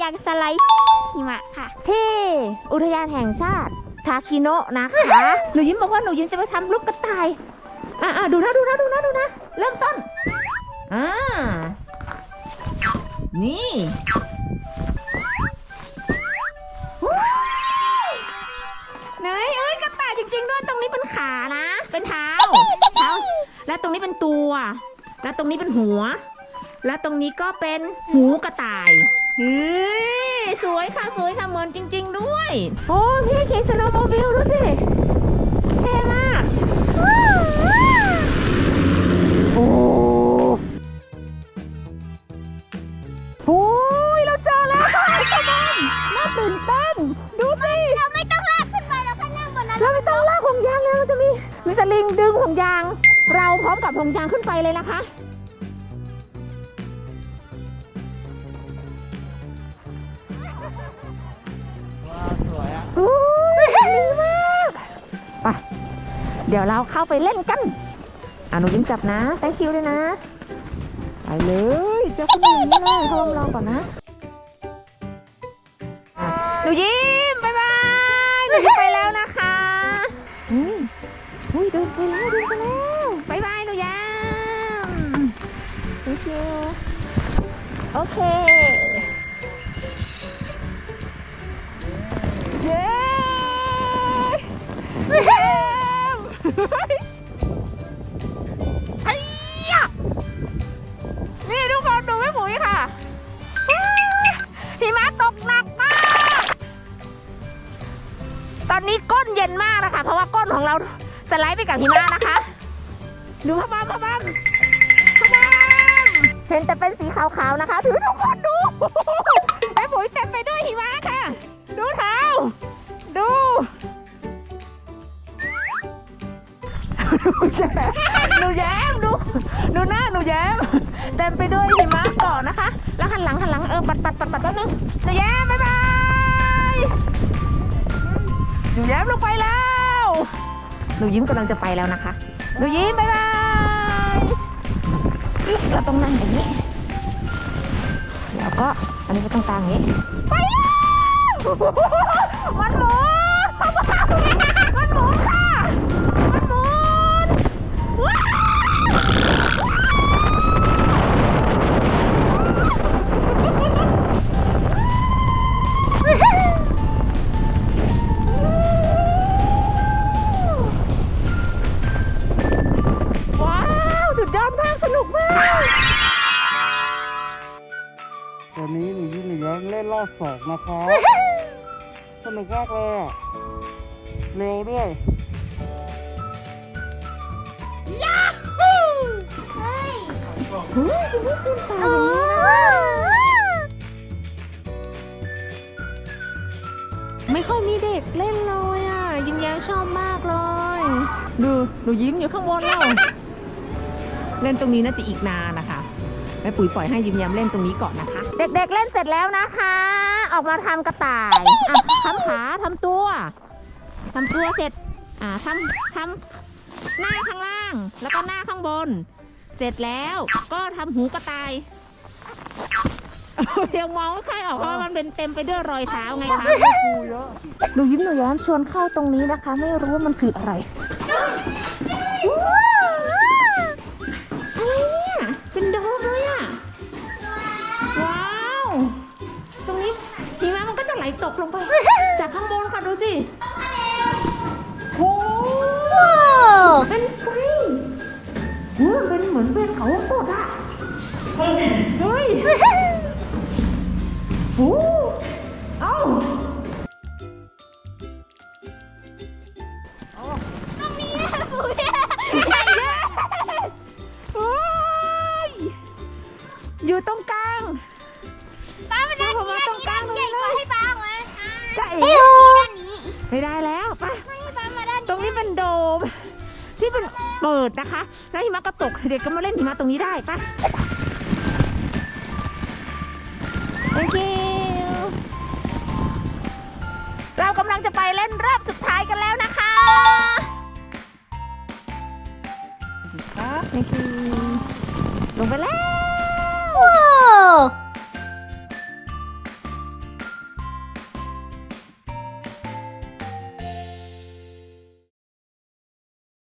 อยากสไลด์หิมะค่ะ ที่อุทยานแห่งชาติทาคิโนะนะคะ หนูยิ้มบอกว่าหนูยิ้มจะไปทำลูกกระต่าย อ่าดูนะดูนะดูนะดูนะ เริ่มต้น อ่า นี่ไหนเอ้ยกระต่ายจริงๆด้วยตรงนี้เป็นขานะ เป็นเท้าเท้า และตรงนี้เป็นตัว และตรงนี้เป็นหัว และตรงนี้ก็เป็นหูกระต่าย เฮ้ยสวยค่ะสวยค่ะเหมือนจริง ๆ ด้วย โอ้พี่ขี่สโนว์โมบิลดูสิเท่มากโอ้โอ้ยเราเจอแล้วค่ะไอ้ตะบอมน่าตื่นเต้นดูสิเราไม่ต้องลากขึ้นไปเราแค่นั่งบนนั้นเราไม่ต้องลากห่วงยางแล้วเราจะมีมีสลิงดึงห่วงยาง เราพร้อมกับห่วงยางขึ้นไปเลยนะคะ ดี๋ยวเราเข้าไปเล่นกันอะหนูยิ้มจับนะ thank you เลยนะ ไปเลยเจอคนอื่นนี่เลยเขาลองรอก่อนนะอะหนูยิ้มบายบายหนูยิ้มไปแล้วนะคะอืมอุ้ยเดินไปแล้วเดินไปแล้วบายบายหนูยิ้ม thank you โอเค ไอ้ยะนี่ทุกคนดูแม่หมุยค่ะหิมะตกหนักมาก ตอนนี้ก้นเย็นมากนะคะ เพราะว่าก้นของเราสไลด์ไปกับหิมะนะคะ ดูพ่อบ้ามพ่อบ้ามพ่อบ้ามเห็นแต่เป็นสีขาวๆนะคะถือทุกคนดูแม่ปุ๋ยเต็มไปด้วยหิมะค่ะ แย้มหนูแย้มดูดูหน้าหนูแย้มเต็มไปด้วยหิมะเกาะนะคะ แล้วหันหลังหันหลังเออปัดปัดปัดปัดแป๊บนึงหนูแย้มบ๊ายบายหนูแย้มลงไปแล้วหนูยิ้มกำลังจะไปแล้วนะคะหนูยิ้มบ๊ายบายเราต้องนั่งอย่างนี้แล้วก็อันนี้ก็ต้องกลางอย่างนี้ไปแล้ว สองนะคะสนุกมากเลยอะเร็วด้วยเฮ้ยเฮ้ยดูไม่ตื่นตาโอ้อย่างนี้นะไม่ค่อยมีเด็กเล่นเลยอะ ยิ้มแย้มชอบมากเลย ดูหนูยิ้มอยู่ข้างบนแล้ว เล่นตรงนี้น่าจะอีกนานนะคะ แม่ปุ๋ยปล่อยให้ยิ้มแย้มเล่นตรงนี้ก่อนนะคะ เด็กๆเล่นเสร็จแล้วนะคะ ออกมาทำกระต่ายอะทำขาทำตัวทำตัวเสร็จอ่าทำทำหน้าข้างล่าง แล้วก็หน้าข้างบน เสร็จแล้วก็ทำหูกระต่ายยังมองไม่ค่อยออกเพราะว่ามันเป็นเต็มไปด้วยรอยเท้าไงคะครูเยอะหนูยิ้มหนูแย้มชวนเข้าตรงนี้นะคะ ไม่รู้ว่ามันคืออะไรอะไร ตกลงไป จากข้างบนค่ะดูสิโอ้เป็นไฟโอ้มันเป็นเหมือนเป็นเขาวงกดอะเฮ้ยเฮ้ยโอ้เอ้าตรงนี้นะปุ๋ยโอ้ยอยู่ตรงกลาง เอ๋เอ้ยด้านนี้ไม่ได้แล้วไปไม่ให้ป้ามาด้านตรงนี้เป็นโดม ที่เป็นเปิดนะคะ แล้วหิมะก็ตกเด็กก็มาเล่นหิมะตรงนี้ได้ไป thank you เรากำลังจะไปเล่นรอบสุดท้ายกันแล้วนะคะครับ thank you ลงไปแล้ว